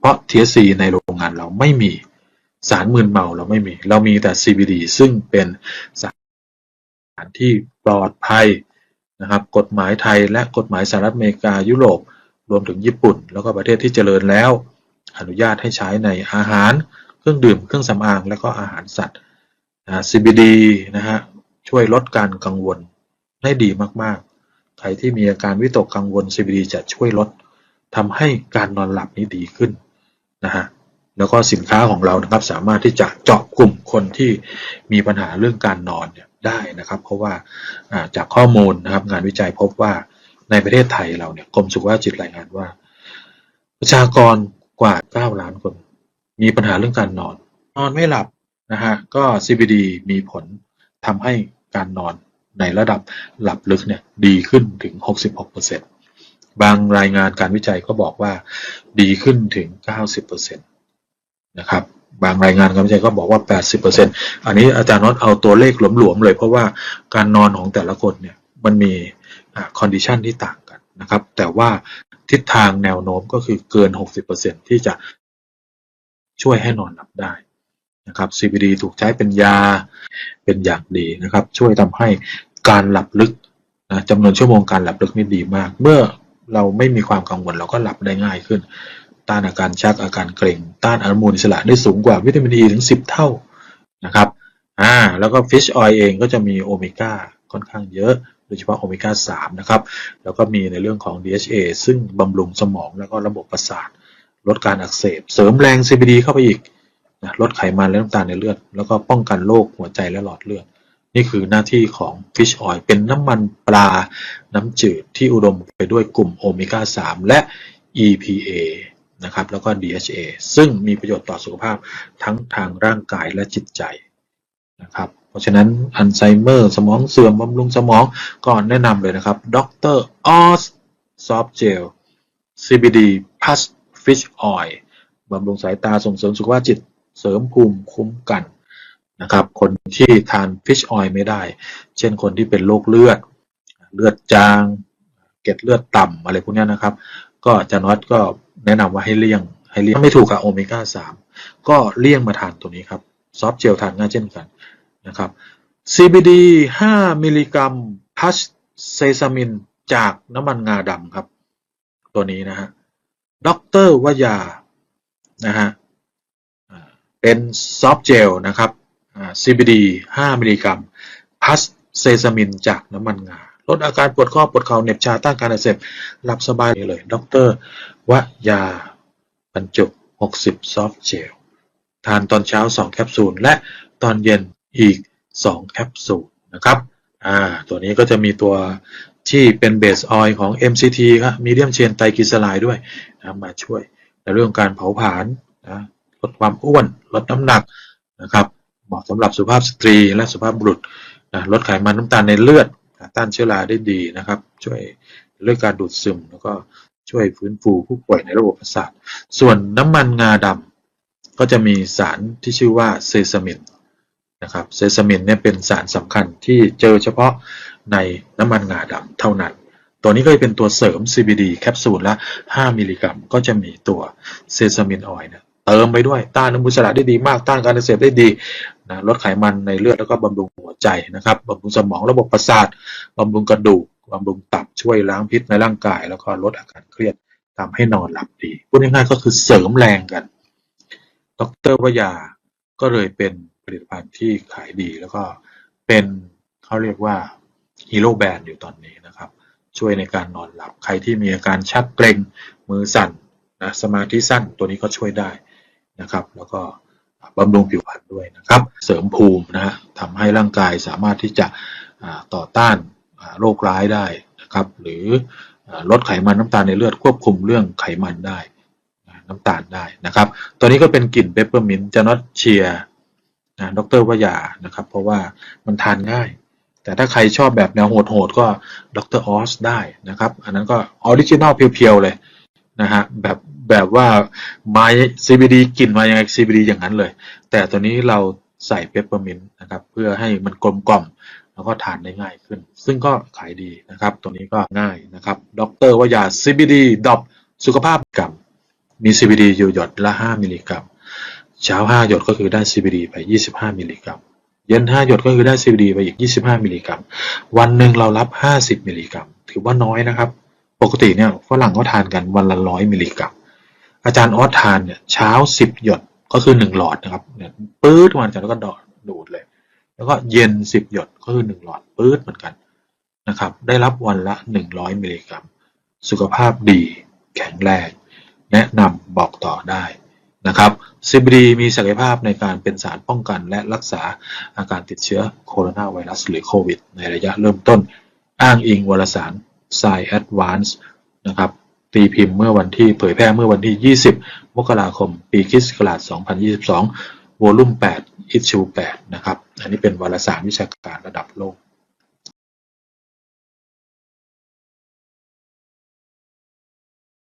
เพราะ THC ในโรงงานเราไม่มีสารมึนเมาเราไม่มี เรามีแต่ CBD ซึ่งเป็นสารที่ปลอดภัยนะครับกฎหมายไทยและกฎหมายสหรัฐอเมริกายุโรปรวมถึงญี่ปุ่น แล้วก็ประเทศที่เจริญแล้ว อนุญาตให้ใช้ในอาหาร เครื่องดื่ม เครื่องสำอาง และก็อาหารสัตว์นะ CBD นะฮะช่วยลดการกังวลได้ดีมากๆ ใครที่มีอาการวิตกกังวล CBD จะช่วยลดทำให้การนอนหลับนี้ดีขึ้น นะฮะแล้วก็สินค้าของเรานะครับสามารถที่จะเจาะกลุ่มคนที่มีปัญหาเรื่องการนอนเนี่ยได้นะครับ เพราะว่าจากข้อมูลนะครับงานวิจัยพบว่าในประเทศไทยเราเนี่ยกรมสุขภาพจิตรายงานว่า ประชากรกว่า 9 ล้านคน มีปัญหาเรื่องการนอน นอนไม่หลับนะฮะก็ CBD มีผลทำให้การนอนในระดับหลับลึกเนี่ยดีขึ้นถึง 66% บางรายงานการวิจัยก็บอกว่าดีขึ้นถึง 90%นะครับ บางรายงานการวิจัยก็บอกว่า 80%อันนี้อาจารย์น็อตเอาตัวเลขหลวมๆเลยเพราะว่าการนอนของแต่ละคนเนี่ยมันมีคอนดิชันที่ต่างกันนะครับ แต่ว่าทิศทางแนวโน้มก็คือเกิน 60%ที่จะช่วยให้นอนหลับได้นะครับ CBD ถูกใช้เป็นยาเป็นอย่างดีนะครับ ช่วยทำให้การหลับลึกนะจำนวนชั่วโมงการหลับลึกนี่ดีมาก เมื่อ เราไม่มีความกังวลเราก็หลับได้ง่ายขึ้น ต้านอาการชักอาการเกร็ง ต้านอนุมูลอิสระได้สูงกว่าวิตามินอ e ีถึง 10 เท่านะครับอ่าแล้วก็ฟิชออยล์เองก็จะมีโอเมก้าค่อนข้างเยอะโดยเฉพาะโอเมก้า3นะครับ แล้วก็มีในเรื่องของ DHA ซึ่งบำรุงสมองแล้วก็ระบบประสาท ลดการอักเสบ เสริมแรง CBD เข้าไปอีกนะลดไขมันและน้ำตาลในเลือด แล้วก็ป้องกันโรคหัวใจและหลอดเลือด นี่คือหน้าที่ของ Fish Oil เป็นน้ำมันปลาน้ำจืดที่อุดมไปด้วยกลุ่มโอเมก้า 3 และ EPA นะครับแล้วก็ DHA ซึ่งมีประโยชน์ต่อสุขภาพทั้งทางร่างกายและจิตใจนะครับเพราะฉะนั้นอัลไซเมอร์สมองเสื่อมบำรุงสมองก่อนแนะนำเลยนะครับดรออสซอฟเจล CBD plus fish oil บำรุงสายตาส่งเสริมสุขภาพจิตเสริมภูมิคุ้มกัน นะครับ คนที่ทาน fish oil ไม่ได้ เช่นคนที่เป็นโรคเลือด เลือดจาง เกล็ดเลือดต่ำอะไรพวกนี้นะครับ ก็อาจะน็อตก็แนะนำว่าให้เลี่ยง ให้เลี่ยงถ้าไม่ถูกกับโอเมก้า3ก็เลี่ยงมาทานตัวนี้ครับ ซอฟเจลทานง่ายเช่นกันนะครับ CBD 5 มิลลิกรัมพัชเซซามินจากน้ำมันงาดำครับ ตัวนี้นะฮะด็อกเตอร์วยานะฮะเป็นซอฟต์เจลนะครับ CBD 5 มิลลิกรัมพัชเซซามินจากน้ำมันงาลดอาการปวดข้อปวดเข่าเหน็บชาต้านการอักเสบหลับสบายเลยด็อกเตอร์วยาบรรจุ 60 ซอฟต์เจล ทานตอนเช้า 2 แคปซูล และตอนเย็นอีก 2 แคปซูลนะครับอ่าตัวนี้ก็จะมีตัวที่เป็นเบสออยล์ของ MCT ครับมีเดียมเชนไตรกลีเซอไรด์ด้วยนะมาช่วยในเรื่องการเผาผลาญนะลดความอ้วน ลดน้ำหนักนะครับ เหมาะสำหรับสุภาพสตรีและสุภาพบุรุษนะลดไขมันน้ำตาลในเลือดต้านเชื้อราได้ดีนะครับ ช่วยเรื่องการดูดซึม แล้วก็ช่วยฟื้นฟูผู้ป่วยในระบบประสาท ส่วนน้ำมันงาดำก็จะมีสารที่ชื่อว่าเซซามินนะครับเซซามินเนี่ยเป็นสารสำคัญที่เจอเฉพาะในน้ำมันงาดำเท่านั้น ตัวนี้ก็จะเป็นตัวเสริม CBD แคปซูลละ 5 มิลลิกรัม ก็จะมีตัวเซซามินออยล์ เติมไปด้วย ต้านอนุมูลอิสระได้ดีมาก ต้านการอักเสบได้ดีนะลดไขมันในเลือดแล้วก็บำรุงหัวใจนะครับบำรุงสมองระบบประสาทบำรุงกระดูกบำรุงตับช่วยล้างพิษในร่างกาย แล้วก็ลดอาการเครียดทำให้นอนหลับดีพูดง่ายๆก็คือเสริมแรงกันดรวยาก็เลยเป็นผลิตภัณฑ์ที่ขายดีแล้วก็เป็นเขาเรียกว่าฮีโร่แบรนด์อยู่ตอนนี้นะครับ ช่วยในการนอนหลับใครที่มีอาการชักเกร็งมือสั่นนะสมาธิสั้นตัวนี้ก็ช่วยได้ นะครับ แล้วก็บำรุงผิวพรรณด้วยนะครับ เสริมภูมินะทำให้ร่างกายสามารถที่จะต่อต้านโรคร้ายได้นะครับ หรือลดไขมันน้ำตาลในเลือดควบคุมเรื่องไขมันได้น้ำตาลได้นะครับ ตัวนี้ก็เป็นกลิ่นเปปเปอร์มินต์จะน็อตเชียร์นะดรวยานะครับ เพราะว่ามันทานง่าย แต่ถ้าใครชอบแบบแนวโหดๆก็ดรออสได้นะครับ อันนั้นก็ออริจินอลเพียวๆเลยนะฮะแบบแบบว่าไม้ CBD กลิ่นมายังไง CBD อย่างนั้นเลย แต่ตัวนี้เราใส่เปปเปอร์มินต์นะครับ เพื่อให้มันกลมกล่อมแล้วก็ทานได้ง่ายขึ้น ซึ่งก็ขายดีนะครับ ตัวนี้ก็ง่ายนะครับ ดรวยา CBD ดอบสุขภาพกรรมมี CBD อยู่หยดละ 5 มิลลิกรัม เช้า 5 หยดก็คือได้ CBD ไป 25 มิลลิกรัม เย็น 5 หยดก็คือได้ CBD ไปอีก 25 มิลลิกรัม วันหนึ่งเรารับ 50 มิลลิกรัม ถือว่าน้อยนะครับ ปกติเนี่ยฝรั่งเขาทานกันวันละ 100 มิลลิกรัม อาจารย์ออสทานเนี่ยเช้า10หยดก็คือ1หลอดนะครับเนี่ยปื๊ดวันจากแล้วก็ดอดดูดเลย แล้วก็เย็น10หยดก็คือ1หลอดปื๊ดเหมือนกันนะครับ ได้รับวันละ100มิลลิกรัม สุขภาพดีแข็งแรง แนะนำบอกต่อได้นะครับ CBD มีศักยภาพในการเป็นสารป้องกันและรักษาอาการติดเชื้อโคโรนาไวรัสหรือโควิด ในระยะเริ่มต้น อ้างอิงวารสาร Science Advance นะครับ ตีพิมพ์เมื่อวันที่เผยแพร่เมื่อวันที่ 20 มกราคม ปีคริสต์ศักราช2022 วอลุ่ม 8 อิชชู 8 นะครับ อันนี้เป็นวารสารวิชาการระดับโลก